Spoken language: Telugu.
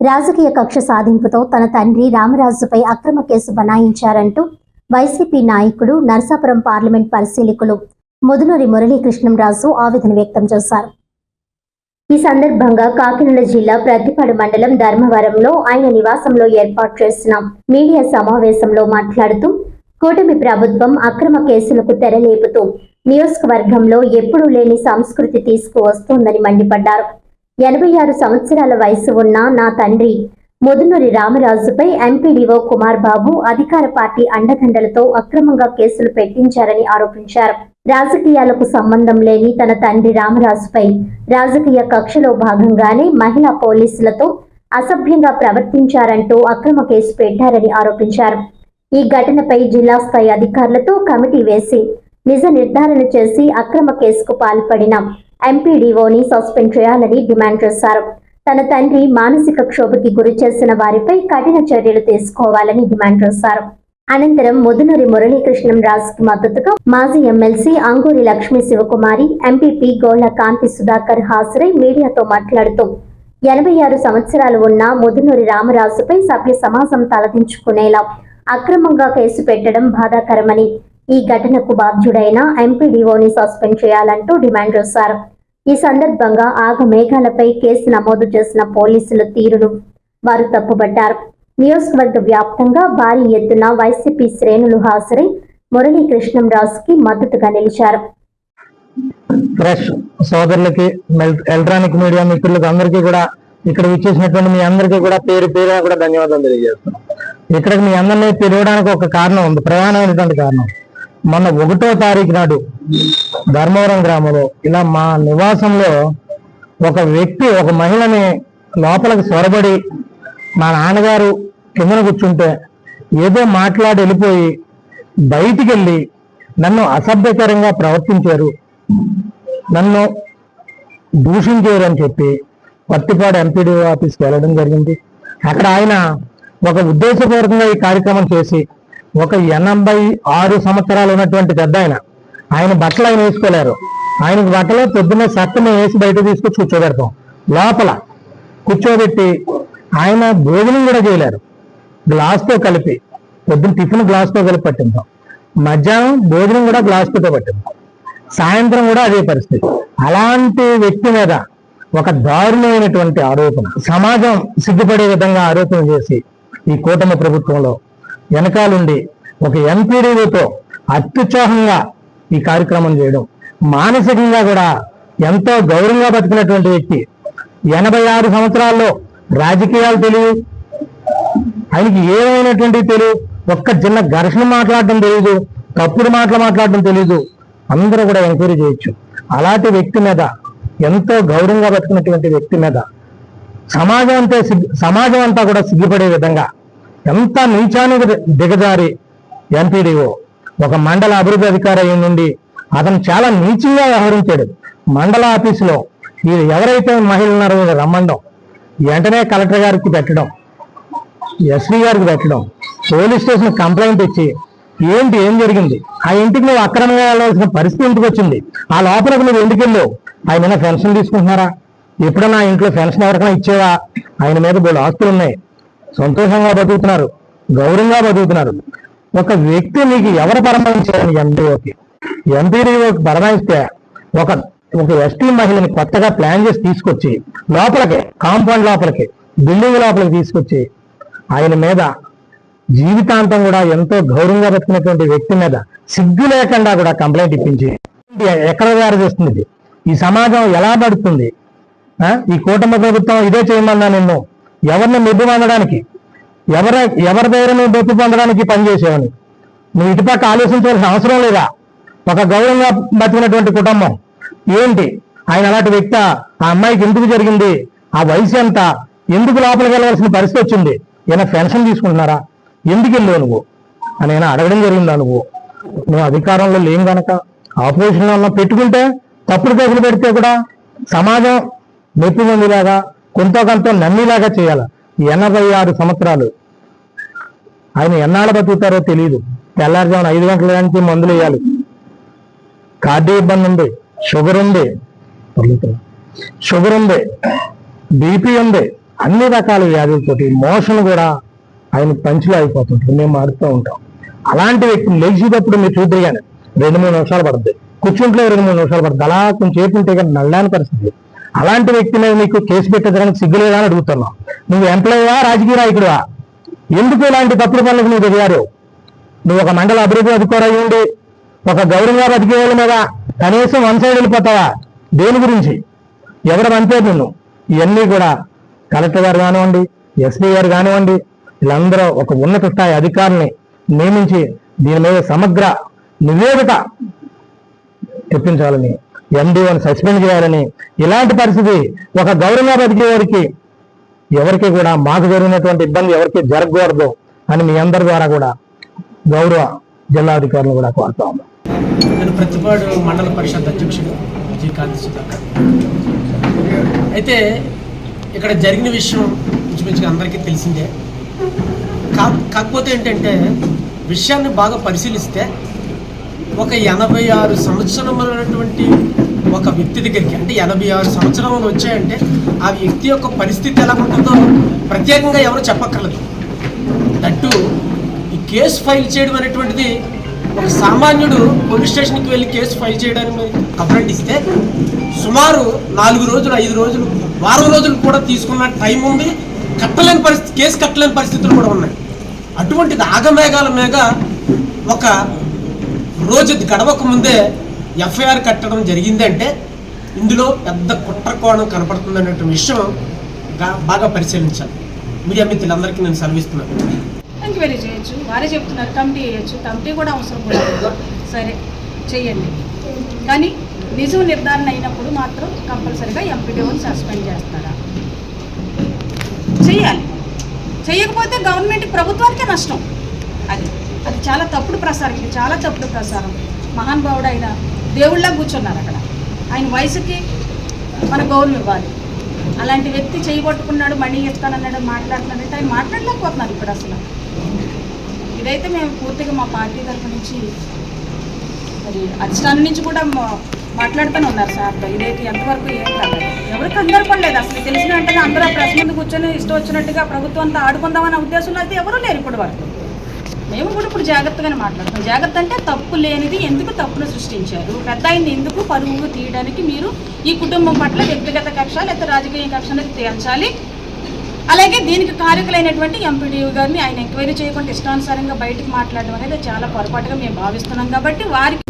రాజకీయ కక్ష సాధింపుతో తన తండ్రి రామరాజుపై అక్రమ కేసు బనాయించారంటూ వైసీపీ నాయకుడు నర్సాపురం పార్లమెంట్ పరిశీలకులు ముదునూరి మురళీకృష్ణంరాజు ఆవేదన వ్యక్తం చేశారు. ఈ సందర్భంగా కాకినాడ జిల్లా ప్రతిపాడు మండలం ధర్మవరంలో ఆయన నివాసంలో ఏర్పాటు చేసిన మీడియా సమావేశంలో మాట్లాడుతూ కూటమి ప్రభుత్వం అక్రమ కేసులకు తెరలేపుతూ నియోజకవర్గంలో ఎప్పుడూ లేని సంస్కృతి తీసుకువస్తోందని మండిపడ్డారు. ఎనభై ఆరు సంవత్సరాల వయసు ఉన్న నా తండ్రి ముదునూరి రామరాజుపై ఎంపీడీఓ కుమార్ బాబు అధికార పార్టీ అండదండలతో అక్రమంగా కేసులు పెట్టించారని ఆరోపించారు. రాజకీయాలకు సంబంధం లేని తన తండ్రి రామరాజుపై రాజకీయ కక్షలో భాగంగానే మహిళా పోలీసులతో అసభ్యంగా ప్రవర్తించారంటూ అక్రమ కేసు పెట్టారని ఆరోపించారు. ఈ ఘటనపై జిల్లా స్థాయి అధికారులతో కమిటీ వేసి నిజ నిర్ధారణ చేసి అక్రమ కేసుకు పాల్పడిన ఎంపీడీఓని సస్పెండ్ చేయాలని డిమాండ్ చేశారు. తన తండ్రి మానసిక క్షోభకి గురి చేసిన వారిపై కఠిన చర్యలు తీసుకోవాలని డిమాండ్ చేశారు. అనంతరం ముదునూరి మురళీకృష్ణం రాజుకి మద్దతుగా మాజీ ఎమ్మెల్సీ అంగూరి లక్ష్మీ శివకుమారి ఎంపీపీ గోళ్ళ కాంతి సుధాకర్ హాజరై మీడియాతో మాట్లాడుతూ ఎనభై ఆరు సంవత్సరాలు ఉన్న ముదునూరి రామరాజుపై సభ్య సమాజం తలదించుకునేలా అక్రమంగా కేసు పెట్టడం బాధాకరమని ఈ ఘటనకు బాధ్యుడైన ఎంపీడీఓని సస్పెండ్ చేయాలంటూ డిమాండ్ చేశారు. ఈ సందర్భంగా ఆగ మేఘాలపై కేసు నమోదు చేసిన పోలీసుల తీరును వారు తప్పుపట్టారు నియోజకవర్గ వ్యాప్తంగా భారీ ఎత్తున వైసీపీ శ్రేణులు హాజరై మురళీకృష్ణంరాజుకి మద్దతుగా నిలిచారు. ప్రెస్ సోదరులకి ఎలక్ట్రానిక్ మీడియా మిత్రులకు అందరికీ కూడా ఇక్కడ విచ్చేసినటువంటి మీ అందరికీ కూడా పేరు పేరు కూడా ధన్యవాదాలు తెలియజేస్తున్నాం. ఇక్కడికి మీ అందరినీ పిలవడానికి ఒక కారణం ఉంది ప్రధానమైనటువంటి కారణం. మొన్న ఒకటో తారీఖు నాడు ధర్మవరం గ్రామంలో ఇలా మా నివాసంలో ఒక వ్యక్తి ఒక మహిళని లోపలికి సొరబడి మా నాన్నగారు కిందన కూర్చుంటే ఏదో మాట్లాడి వెళ్ళిపోయి బయటికి వెళ్ళి నన్ను అసభ్యకరంగా ప్రవర్తించారు. నన్ను దూషించారు అని చెప్పి పత్తిపాడు ఎంపీడీ ఆఫీస్కి వెళ్ళడం జరిగింది. అక్కడ ఆయన ఒక ఉద్దేశపూర్వకంగా ఈ కార్యక్రమం చేసి ఒక ఎనభై ఆరు సంవత్సరాలు ఉన్నటువంటి పెద్ద ఆయన. ఆయన బట్టలు ఆయన వేసుకోలేరు. ఆయనకి బట్టలు పొద్దున్నే సత్తమే వేసి బయట తీసుకొచ్చి కూర్చోబెడతాం. లోపల కూర్చోబెట్టి ఆయన భోజనం కూడా చేయలేరు. గ్లాస్తో కలిపి పొద్దున్న టిఫిన్ గ్లాస్తో కలిపి పట్టిందాం మధ్యాహ్నం భోజనం కూడా గ్లాస్తో పట్టిందాం సాయంత్రం కూడా అదే పరిస్థితి. అలాంటి వ్యక్తి మీద ఒక దారుణమైనటువంటి ఆరోపణ. సమాజం సిగ్గుపడే విధంగా ఆరోపణ చేసి ఈ కూటమి ప్రభుత్వంలో వెనకాలండి. ఒక ఎంపీడీతో అత్యుత్సాహంగా ఈ కార్యక్రమం చేయడం. మానసికంగా కూడా ఎంతో గౌరవంగా బతికినటువంటి వ్యక్తి. ఎనభై ఆరు సంవత్సరాల్లో రాజకీయాలు తెలియదు ఆయనకి ఏమైనటువంటి తెలియదు. ఒక్క చిన్న ఘర్షణ మాట్లాడడం తెలియదు. తప్పుడు మాటలు మాట్లాడడం తెలియదు. అందరూ కూడా ఎంక్వైరీ చేయొచ్చు. అలాంటి వ్యక్తి మీద ఎంతో గౌరవంగా బతికినటువంటి వ్యక్తి మీద సమాజం అంతా సిగ్గు- సమాజం అంతా కూడా సిగ్గుపడే విధంగా ఎంత నీచానికి దిగజారి ఎంపీడీఓ ఒక మండల అభివృద్ధి అధికారి అయి నుండి అతను చాలా నీచంగా వ్యవహరించాడు. మండల ఆఫీసులో వీరు ఎవరైతే మహిళలు ఉన్నారో రమ్మండం వెంటనే కలెక్టర్ గారికి పెట్టడం ఎస్పీ గారికి పెట్టడం పోలీస్ స్టేషన్ కంప్లైంట్ ఇచ్చి ఏంటి ఏం జరిగింది? ఆ ఇంటికి నువ్వు అక్రమంగా వెళ్ళాల్సిన పరిస్థితి ఇంటికి వచ్చింది? ఆ లోపలికి నువ్వు ఎందుకు వెళ్ళావు? ఆయన మీద పెన్షన్ తీసుకుంటున్నారా? ఎప్పుడన్నా ఇంట్లో పెన్షన్ ఎవరికైనా ఇచ్చేవా? ఆయన మీద బోళ్ళు ఆస్తులు ఉన్నాయి సంతోషంగా బతుకుతున్నారు గౌరవంగా బతుకుతున్నారు. ఒక వ్యక్తి నీకు ఎవరు పరమాయించారని ఎంపీఓకి. ఎంపీడీఓకి పరమాయిస్తే ఒక ఒక ఎస్టీ మహిళని కొత్తగా ప్లాన్ చేసి తీసుకొచ్చి లోపలికి కాంపౌండ్ లోపలికి బిల్డింగ్ లోపలికి తీసుకొచ్చి ఆయన మీద జీవితాంతం కూడా ఎంతో గౌరవంగా బతికినటువంటి వ్యక్తి మీద సిగ్గు లేకుండా కూడా కంప్లైంట్ ఇప్పించి ఎక్కడ తయారు చేస్తుంది ఈ సమాజం ఎలా పడుతుంది ఈ కూటమి ప్రభుత్వం ఇదే చేయమన్నా నిన్ను ఎవరిని మెప్పు పొందడానికి? ఎవరి ఎవరి దగ్గర నువ్వు మెప్పు పొందడానికి పనిచేసేవని నువ్వు ఇటుపక్క ఆలోచించవలసిన అవసరం లేదా? ఒక గౌరవంగా బతికినటువంటి కుటుంబం. ఏంటి? ఆయన అలాంటి వ్యక్తి ఆ అమ్మాయికి ఎందుకు జరిగింది? ఆ వయసు ఎంత? ఎందుకు లోపలికి వెళ్ళవలసిన పరిస్థితి వచ్చింది? ఏమైనా పెన్షన్ తీసుకుంటున్నారా? ఎందుకు వెళ్ళావు నువ్వు? అని నేను అడగడం జరిగిందా నువ్వు? నువ్వు అధికారంలో లేం గనక. ఆపోజిషన్లో ఉన్న పెట్టుకుంటే తప్పుడు కేసులు పెడితే కూడా సమాజం మెప్పు పొందేలాగా కొంత కొంత నమ్మేలాగా చేయాలి. ఎనభై ఆరు సంవత్సరాలు. ఆయన ఎన్నాళ్ళు బతుకుతారో తెలియదు తెల్లారుజామున ఐదు గంటల నుంచి మందులు వేయాలి. కార్డు ఇబ్బంది ఉంది. షుగర్ ఉంది. షుగర్ ఉంది. బీపీ ఉంది. అన్ని రకాల వ్యాధులతోటి మోషన్ కూడా ఆయన పంచులో అయిపోతుంటుంది. మేము ఆడుతూ ఉంటాం. అలాంటి వ్యక్తిని లేచేటప్పుడు మీరు చూద్దరు కానీ రెండు మూడు నిమిషాలు పడుతుంది కూర్చుంట్లో రెండు మూడు నిమిషాలు పడుతుంది అలా కొంచెం ఉంటే కానీ నల్లని పరిస్థితి. అలాంటి వ్యక్తి మీద మీకు కేసు పెట్టడానికి సిగ్గులేదా అని అడుగుతున్నాం. నువ్వు ఎంప్లాయీవా రాజకీయ నాయకుడువా ఎందుకు ఇలాంటి తప్పుడు పనులకు నువ్వు దిగారు? నువ్వు ఒక మండల అభివృద్ధి అధికారి ఉండి ఒక గౌరవంగా బతికే వాళ్ళ మీద కనీసం వన్ సైడ్ వెళ్ళిపోతావా? దేని గురించి? ఎవరు అంతే నిన్ను? ఇవన్నీ కూడా కలెక్టర్ గారు కానివ్వండి ఎస్పీ గారు కానివ్వండి వీళ్ళందరూ ఒక ఉన్నత స్థాయి అధికారిని నియమించి దీని మీద సమగ్ర నివేదిక తెప్పించాలని ఎండిఓని సస్పెండ్ చేయాలని. ఇలాంటి పరిస్థితి ఒక గౌరవంగా బతికే వారికి ఎవరికి కూడా మాకు జరిగినటువంటి ఇబ్బంది ఎవరికి జరగకూడదు అని మీ అందరి ద్వారా కూడా గౌరవ జిల్లాధికారులు కూడా కోరుతా ఉన్నాం. నేను ప్రతిపాడు మండల పరిషత్ అధ్యక్షుడు జి కాంతి సుధాకర్. అయితే ఇక్కడ జరిగిన విషయం ఇంచుమించుగా అందరికీ తెలిసిందే. కా కాకపోతే ఏంటంటే విషయాన్ని బాగా పరిశీలిస్తే ఒక ఎనభై ఆరు సంవత్సరములైనటువంటి ఒక వ్యక్తి దగ్గరికి అంటే ఎనభై ఆరు సంవత్సరములు వచ్చాయంటే ఆ వ్యక్తి యొక్క పరిస్థితి ఎలా ఉంటుందో ప్రత్యేకంగా ఎవరు చెప్పక్కర్లేదు. దట్టు ఈ కేసు ఫైల్ చేయడం అనేటువంటిది ఒక సామాన్యుడు పోలీస్ స్టేషన్కి వెళ్ళి కేసు ఫైల్ చేయడానికి కంప్లైంట్ ఇస్తే సుమారు నాలుగు రోజులు ఐదు రోజులు వారం రోజులు కూడా తీసుకున్న టైం ఉంది. కట్టలేని పరిస్థితి కేసు కట్టలేని పరిస్థితులు కూడా ఉన్నాయి. అటువంటిది ఆగమేఘాల మీద ఒక రోజు గడవక ముందే ఎఫ్ఐఆర్ కట్టడం జరిగిందంటే ఇందులో పెద్ద కుట్ర కోణం కనపడుతుంది అనేటువంటి విషయం బాగా పరిశీలించాలి. మీడియా మిత్రులందరికీ నేను సెలవిస్తున్నాను ఎంక్వైరీ చేయొచ్చు వారే చెప్తున్నారు కమిటీ వేయచ్చు కమిటీ కూడా అవసరం కూడా లేదు. సరే చెయ్యండి. కానీ నిజం నిర్ధారణ అయినప్పుడు మాత్రం కంపల్సరీగా ఎంపీడీఓని సస్పెండ్ చేస్తారా? చెయ్యాలి. చేయకపోతే గవర్నమెంట్ ప్రభుత్వానికే నష్టం. అది. అది చాలా తప్పుడు ప్రసారం ఇది చాలా తప్పుడు ప్రసారం. మహానుభావుడు ఆయన దేవుళ్ళ కూర్చున్నారు అక్కడ. ఆయన వయసుకి మన గౌరవం ఇవ్వాలి. అలాంటి వ్యక్తి చేయబట్టుకున్నాడు మనీ ఇస్తానన్నాడు మాట్లాడుతున్నాడంటే ఆయన మాట్లాడలేకపోతున్నారు ఇప్పుడు అసలు. ఇదైతే మేము పూర్తిగా మా పార్టీ తరఫు నుంచి మరి అధిష్టానం నుంచి కూడా మాట్లాడుతూనే ఉన్నారు సార్తో ఇదైతే ఎంతవరకు ఏం కాదు. ఎవరు కంగారు పడలేదు అసలు తెలిసిన వెంటనే అందరూ ఆ ప్రెస్ ముందు కూర్చొని ఇష్టం వచ్చినట్టుగా ప్రభుత్వం ఆడుకుందామనే ఉద్దేశంలో అయితే ఎవరూ లేరు ఇప్పటి వరకు మేము కూడా ఇప్పుడు జాగ్రత్తగానే మాట్లాడుతాం జాగ్రత్త అంటే తప్పు లేనిది ఎందుకు తప్పును సృష్టించారు? పెద్ద అయింది ఎందుకు? పరువు తీయడానికి మీరు ఈ కుటుంబం పట్ల వ్యక్తిగత కక్ష లేదా రాజకీయ కక్ష అనేది తేల్చాలి. అలాగే దీనికి కారకులైనటువంటి ఎంపీడీ గారిని ఆయన ఎంక్వైరీ చేయకుండా ఇష్టానుసారంగా బయటకు మాట్లాడడం అనేది చాలా పొరపాటుగా మేము భావిస్తున్నాం. కాబట్టి వారికి